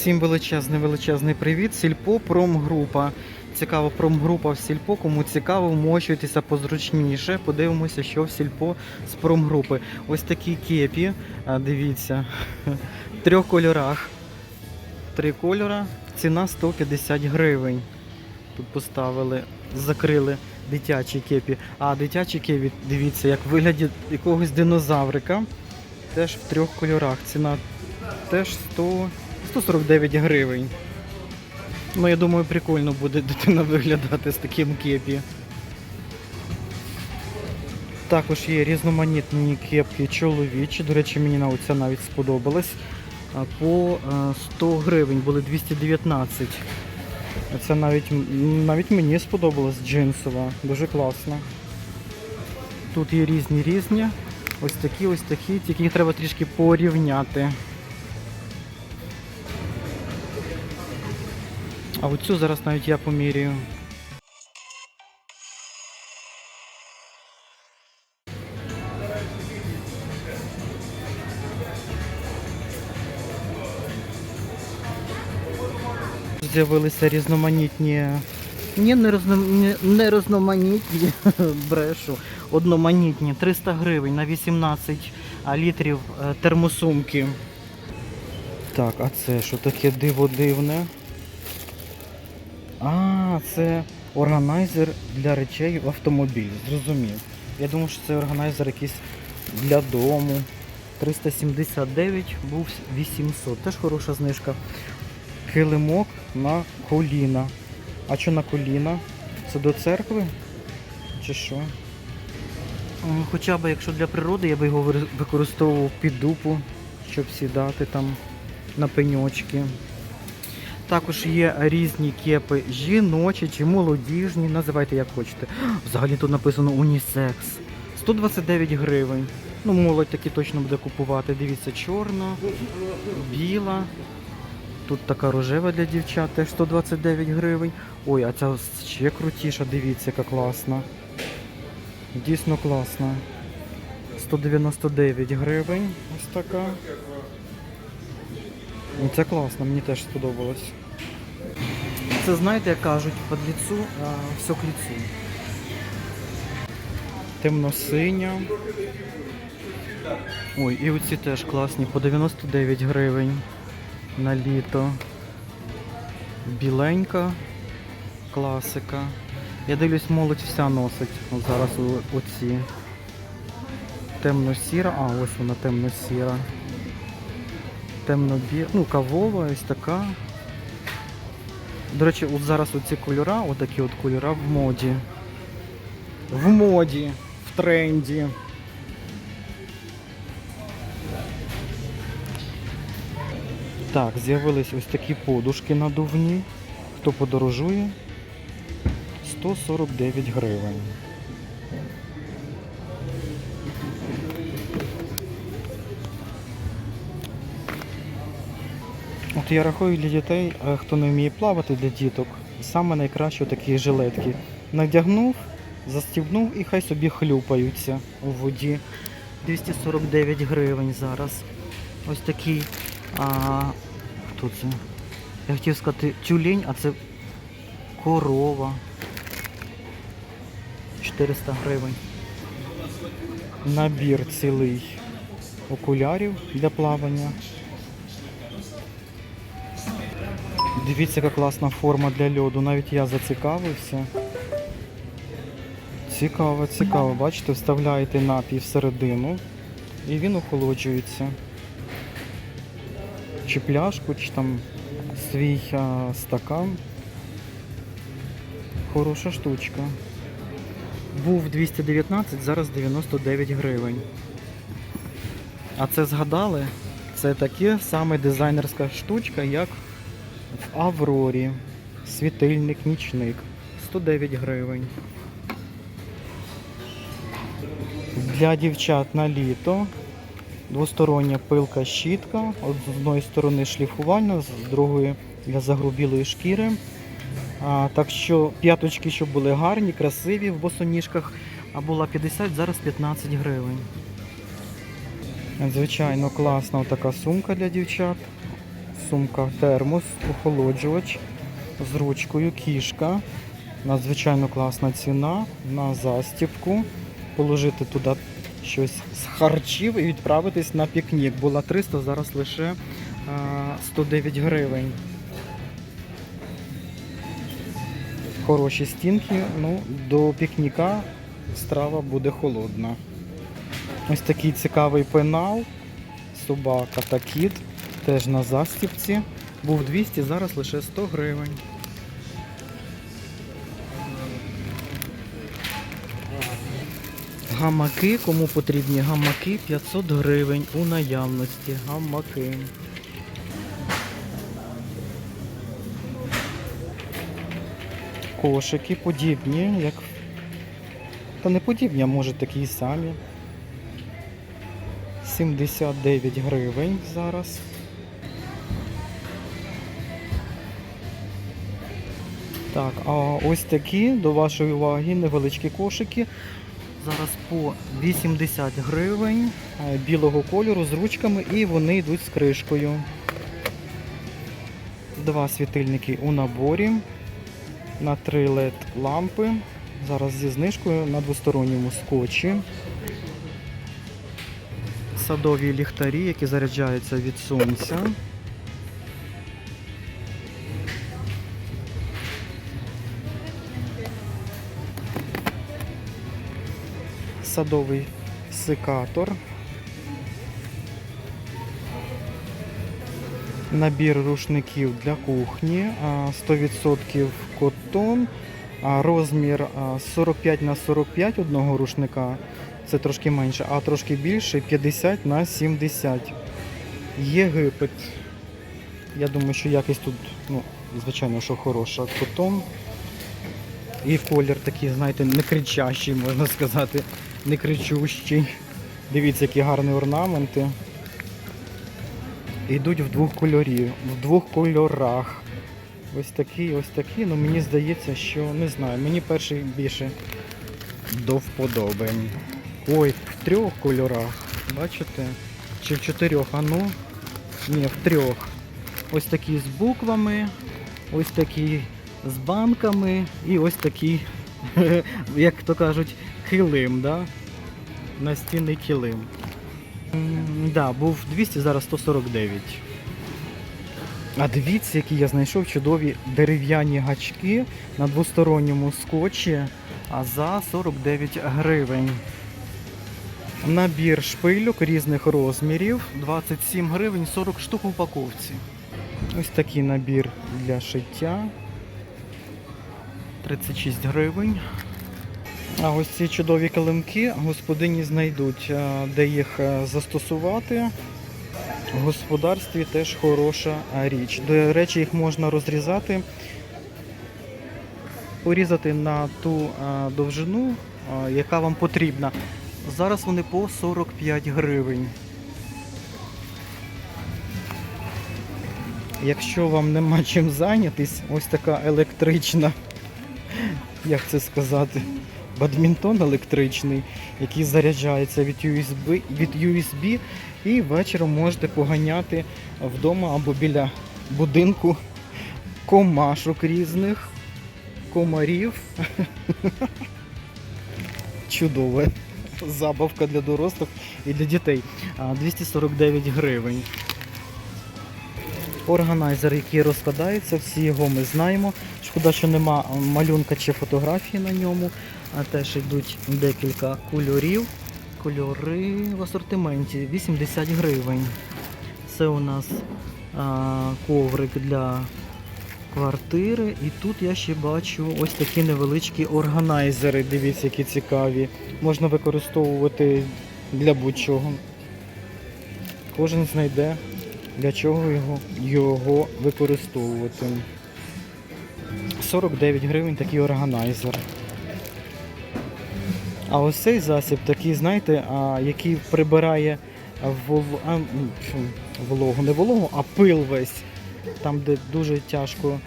Всім величезний величезний привіт. Сільпо промгрупа. Цікаво, промгрупа в сільпо. Кому цікаво, вмощуйтеся позручніше. Подивимося, що в сільпо з промгрупи. Ось такі кепі. Дивіться, в трьох кольорах. Три кольора. Ціна 150 гривень. Тут поставили, закрили дитячі кепі. А дитячі кепі, дивіться, як в вигляді якогось динозаврика. Теж в трьох кольорах. Ціна теж 100, 149 гривень. Ну, я думаю, прикольно буде дитина виглядати з таким кепі. Також є різноманітні кепки чоловічі. До речі, мені на оця навіть сподобалась. По е, 100 гривень були 219. Це навіть, навіть мені сподобалась джинсова. Дуже класно. Тут є різні різні. Ось такі, ось такі, тільки їх треба трішки порівняти. А оцю зараз навіть я поміряю. З'явилися різноманітні. Ні, не, розно... не різноманітні, брешу, одноманітні. 300 гривень на 18 літрів е, термосумки. Так, а це що таке диво дивне? А, це органайзер для речей в автомобіль. Зрозумів. Я думав, що це органайзер якийсь для дому. 379 був 800. Теж хороша знижка. Килимок на коліна. А що на коліна? Це до церкви? Чи що? Хоча б якщо для природи, я би його використовував під дупу, щоб сідати там на пеньочки. Також є різні кепи жіночі чи молодіжні, називайте як хочете. Взагалі тут написано унісекс. 129 гривень. Ну, молодь таки точно буде купувати. Дивіться, чорна, біла. Тут така рожева для дівчат, теж 129 гривень. Ой, а ця ще крутіша, дивіться, яка класна. Дійсно класна. 199 гривень. Ось така. Ну, Це класно, мені теж сподобалось. Це знаєте, як кажуть, під ліцу, все к ліцу. Темно-синя. Ой, і оці теж класні, по 99 гривень на літо. Біленька, класика. Я дивлюсь, молодь вся носить. От зараз оці. Темно-сіра, а ось вона темно-сіра. Темно-бі... Ну, кавова, ось така. До речі, от зараз оці кольора, отакі от кольора в моді. В моді, в тренді. Так, з'явились ось такі подушки надувні. Хто подорожує? 149 гривень. Я рахую для дітей, е, хто не вміє плавати для діток, саме найкраще такі жилетки. Надягнув, застібнув і хай собі хлюпаються у воді. 249 гривень зараз. Ось такий. А, хто це? Я хотів сказати тюлень, а це корова. 400 гривень. Набір цілий окулярів для плавання. Дивіться, яка класна форма для льоду. Навіть я зацікавився. Цікаво, цікаво. Бачите, вставляєте напій всередину і він охолоджується. Чи пляшку, чи там свій а, стакан. Хороша штучка. Був 219, зараз 99 гривень. А це згадали? Це таке саме дизайнерська штучка, як Аврорі. Світильник нічник. 109 гривень. Для дівчат на літо. Двостороння пилка щітка. От з одної сторони шліфувальна, з другої для загрубілої шкіри. А, так що п'яточки, щоб були гарні, красиві в босоніжках, а була 50, зараз 15 гривень. Звичайно, класна така сумка для дівчат. Сумка термос, охолоджувач з ручкою, кішка. Надзвичайно класна ціна на застібку. Положити туди щось з харчів і відправитись на пікнік. Була 300, зараз лише 109 гривень. Хороші стінки. Ну, до пікніка страва буде холодна. Ось такий цікавий пенал. Собака та кіт. Теж на застіпці. Був 200, зараз лише 100 гривень. Гамаки, кому потрібні гамаки 500 гривень у наявності. Гамаки. Кошики подібні, як. Та не подібні, а може такі самі. 79 гривень зараз. Так, а ось такі до вашої уваги невеличкі кошики. Зараз по 80 гривень е, білого кольору з ручками і вони йдуть з кришкою. Два світильники у наборі на 3 LED лампи. Зараз зі знижкою на двосторонньому скотчі. Садові ліхтарі, які заряджаються від сонця. Садовий секатор. Набір рушників для кухні, 100% котон, розмір 45 на 45 одного рушника, це трошки менше, а трошки більше 50 на 70. Єгипет. Я думаю, що якість тут, ну, звичайно, що хороша. Котон. І колір такий, знаєте, не кричащий, можна сказати, не кричущий. Дивіться, які гарні орнаменти. Йдуть в двох кольорів, в двох кольорах. Ось такі, ось такі. Ну мені здається, що не знаю, мені перший більше до вподоби. Ой, в трьох кольорах. Бачите? Чи в чотирьох? А ну? Ні, в трьох. Ось такі з буквами, ось такі з банками і ось такий, як то кажуть, килим, да? Настінний килим. М, Да, був 200, зараз 149. А дивіться, які я знайшов чудові дерев'яні гачки на двосторонньому скотчі, а за 49 гривень. Набір шпильок різних розмірів, 27 гривень, 40 штук в упаковці. Ось такий набір для шиття. 36 гривень. А ось ці чудові килимки господині знайдуть, де їх е, застосувати. В господарстві теж хороша річ. До речі, їх можна розрізати, порізати на ту довжину, яка вам потрібна. Зараз вони по 45 гривень. Якщо вам нема чим зайнятись, ось така електрична, як це сказати, бадмінтон електричний, який заряджається від USB, від USB і вечором можете поганяти вдома або біля будинку комашок різних, комарів. Чудова забавка для дорослих і для дітей. 249 гривень. Органайзер, який розкладається, всі його ми знаємо. Шкода, що нема малюнка чи фотографії на ньому. А теж йдуть декілька кольорів. Кольори в асортименті 80 гривень. Це у нас а, коврик для квартири. І тут я ще бачу ось такі невеличкі органайзери. Дивіться, які цікаві. Можна використовувати для будь-чого. Кожен знайде для чого його, його використовувати. 49 гривень такий органайзер. А ось цей засіб такий, знаєте, а, який прибирає вол... а, вологу, не вологу, а пил весь. Там, де дуже тяжко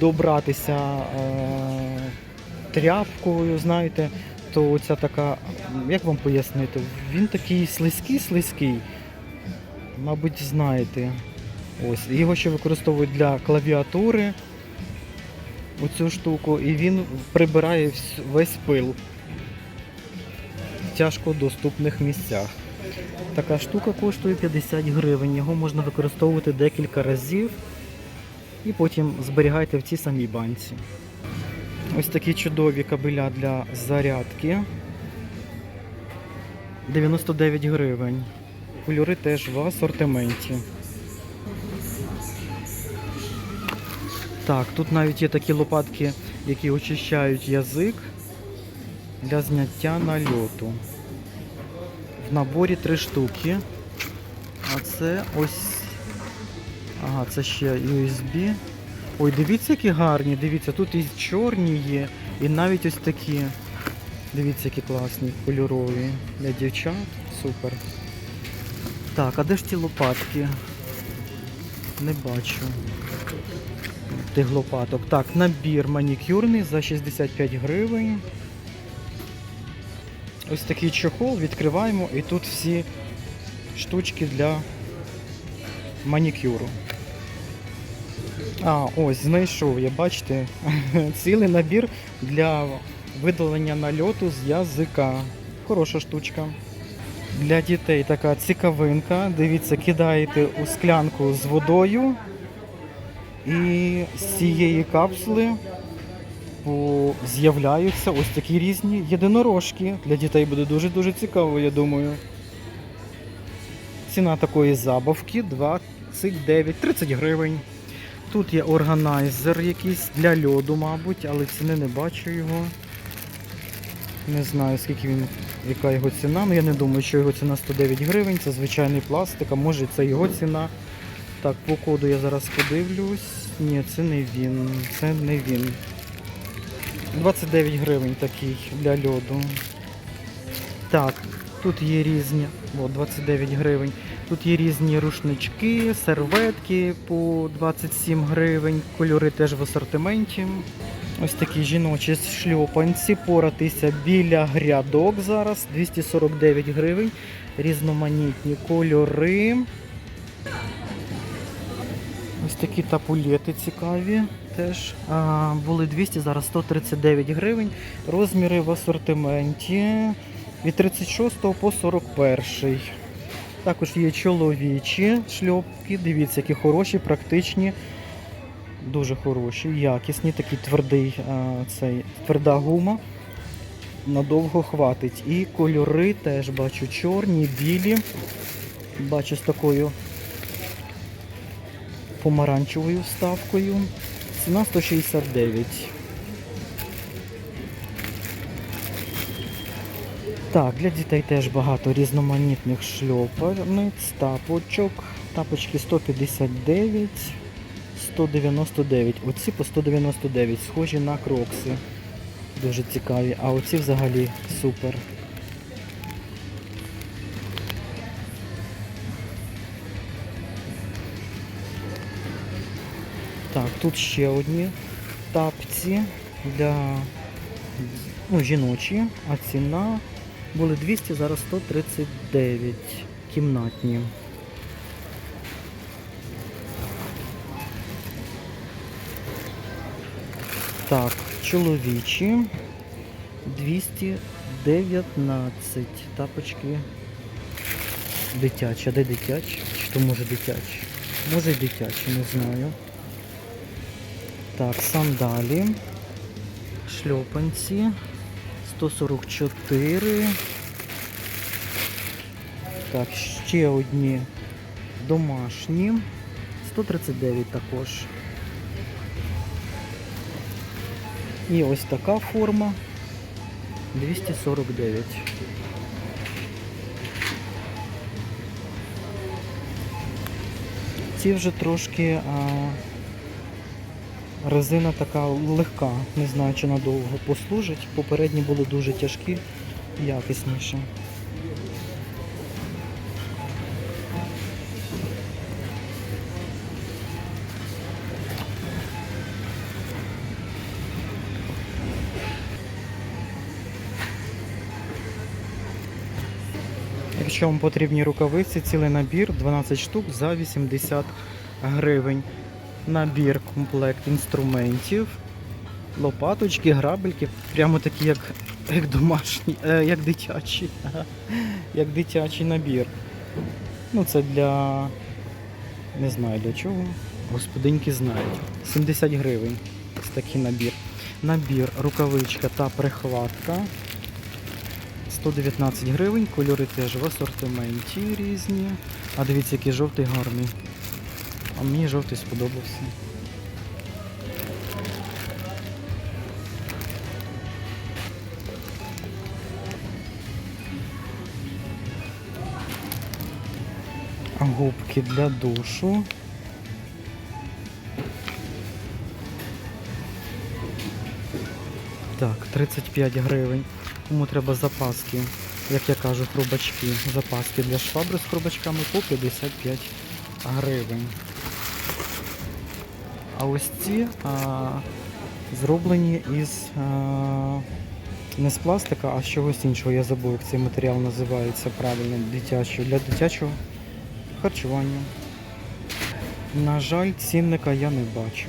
добратися е... тряпкою, знаєте, то оця така, як вам пояснити, він такий слизький-слизький. Мабуть, знаєте. Ось, його ще використовують для клавіатури. Оцю штуку, і він прибирає весь пил тяжко доступних місцях. Така штука коштує 50 гривень. Його можна використовувати декілька разів і потім зберігайте в цій самій банці. Ось такі чудові кабеля для зарядки. 99 гривень. Кольори теж в асортименті. Так, тут навіть є такі лопатки, які очищають язик для зняття нальоту. В наборі три штуки. А це ось. Ага, це ще USB. Ой, дивіться, які гарні, дивіться, тут і чорні є, і навіть ось такі. Дивіться, які класні, кольорові. Для дівчат. Супер. Так, а де ж ті лопатки? Не бачу. Тих лопаток. Так, набір манікюрний за 65 гривень. Ось такий чохол, відкриваємо і тут всі штучки для манікюру. А, ось, знайшов я, бачите, цілий набір для видалення нальоту з язика. Хороша штучка. Для дітей така цікавинка. Дивіться, кидаєте у склянку з водою. І з цієї капсули по- з'являються ось такі різні єдинорожки. Для дітей буде дуже-дуже цікаво, я думаю. Ціна такої забавки 29, 30 гривень. Тут є органайзер якийсь для льоду, мабуть, але ціни не бачу його. Не знаю, скільки він, яка його ціна. Ну я не думаю, що його ціна 109 гривень. Це звичайний пластик, а може це його ціна. Так, по коду я зараз подивлюсь. Ні, це не він. Це не він. 29 гривень такий для льоду. Так, тут є різні. О, 29 гривень. Тут є різні рушнички, серветки по 27 гривень. Кольори теж в асортименті. Ось такі жіночі шльопанці. Поратися біля грядок зараз. 249 гривень. Різноманітні кольори. Ось такі тапулети цікаві теж. Були 200, зараз 139 гривень. Розміри в асортименті від 36 по 41. Також є чоловічі шльопки. Дивіться, які хороші, практичні, дуже хороші, якісні, такий твердий цей, тверда гума. Надовго хватить. І кольори теж бачу чорні, білі. Бачу з такою помаранчевою вставкою. Ціна 169. Так, для дітей теж багато різноманітних шльопaniць, тапочок. Тапочки 159, 199. Оці по 199, схожі на крокси. Дуже цікаві. А оці взагалі супер. Так, тут ще одні тапці для ну, жіночі, а ціна були 200, зараз 139 кімнатні. Так, чоловічі 219 тапочки. Дитячі, а де дитячі? Чи то може дитячі? Може й дитячі, не знаю. Так, сандалі, шльопанці 144. Так, ще одні домашні. 139 також. І ось така форма 249. Ці вже трошки а, резина така легка, не знаю, чи надовго послужить. Попередні були дуже тяжкі і якісніші. Якщо вам потрібні рукавиці, цілий набір 12 штук за 80 гривень. Набір комплект інструментів, лопаточки, грабельки, прямо такі, як, як домашні, е, як дитячі. Як дитячий набір. Ну, це для. Не знаю для чого. Господиньки знають. 70 гривень. Ось такий набір. Набір, рукавичка та прихватка. 119 гривень, кольори теж в асортименті різні. А дивіться, який жовтий гарний. А мені жовтий сподобався. Губки для душу. Так, 35 гривень. Кому треба запаски, як я кажу, хрубачки. Запаски для швабри з хрубачками по 55 гривень. А ось ці а, зроблені із а, не з пластика, а з чогось іншого. Я забув, як цей матеріал називається правильно, дитячого, для дитячого харчування. На жаль, цінника я не бачу.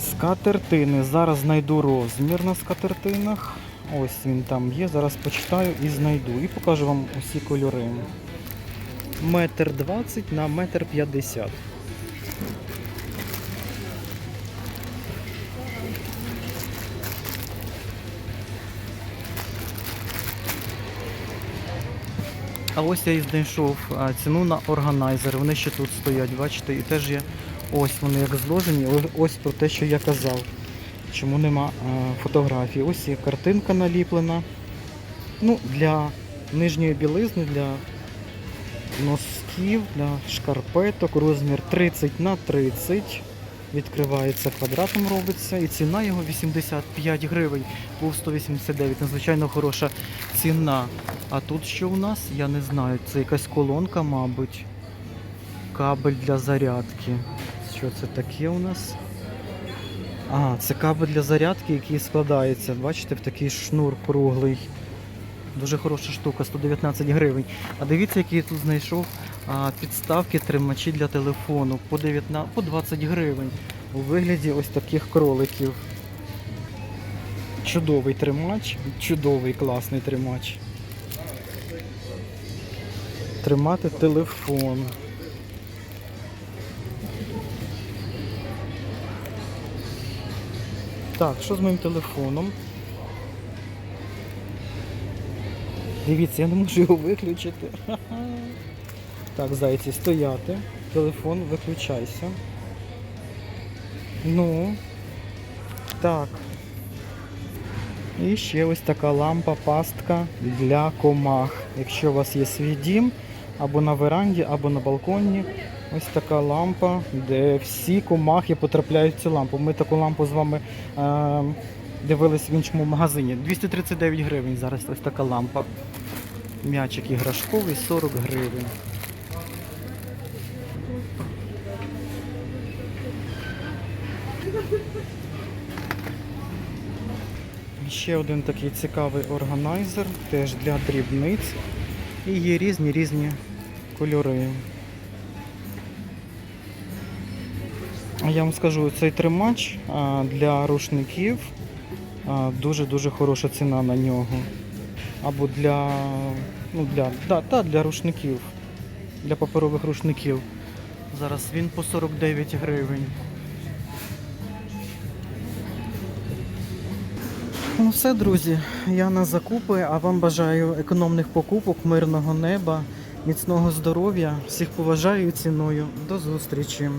Скатертини. Зараз знайду розмір на скатертинах. Ось він там є. Зараз почитаю і знайду. І покажу вам усі кольори. Метр двадцять на метр п'ятдесят. А ось я і знайшов ціну на органайзер. Вони ще тут стоять, бачите, і теж є ось вони як зложені. Ось про те, що я казав. Чому нема фотографій. Ось є картинка наліплена. Ну, для нижньої білизни, для носків, для шкарпеток. Розмір 30 на 30. Відкривається квадратом, робиться. І ціна його 85 гривень. Був 189. Надзвичайно хороша ціна. А тут що у нас? Я не знаю. Це якась колонка, мабуть. Кабель для зарядки. Що це таке у нас? А, це кабель для зарядки, який складається. Бачите, в такий шнур круглий. Дуже хороша штука, 119 гривень. А дивіться, який я тут знайшов а, підставки тримачі для телефону по 19, по 20 гривень. У вигляді ось таких кроликів. Чудовий тримач, чудовий класний тримач. Тримати телефон. Так, що з моїм телефоном? Дивіться, я не можу його виключити. Так, зайці, стояти. Телефон, виключайся. Ну. Так. І ще ось така лампа пастка для комах. Якщо у вас є свій дім, або на веранді, або на балконі. Ось така лампа, де всі комахи потрапляють в цю лампу. Ми таку лампу з вами е, дивились в іншому магазині. 239 гривень зараз ось така лампа. М'ячик іграшковий 40 гривень. Ще один такий цікавий органайзер, теж для дрібниць. І є різні різні кольори. Я вам скажу, цей тримач для рушників дуже-дуже хороша ціна на нього. Або для, ну, для, да, та, для рушників, для паперових рушників. Зараз він по 49 гривень. Ну все, друзі, я на закупи, а вам бажаю економних покупок, мирного неба, міцного здоров'я. Всіх поважаю ціною. До зустрічі.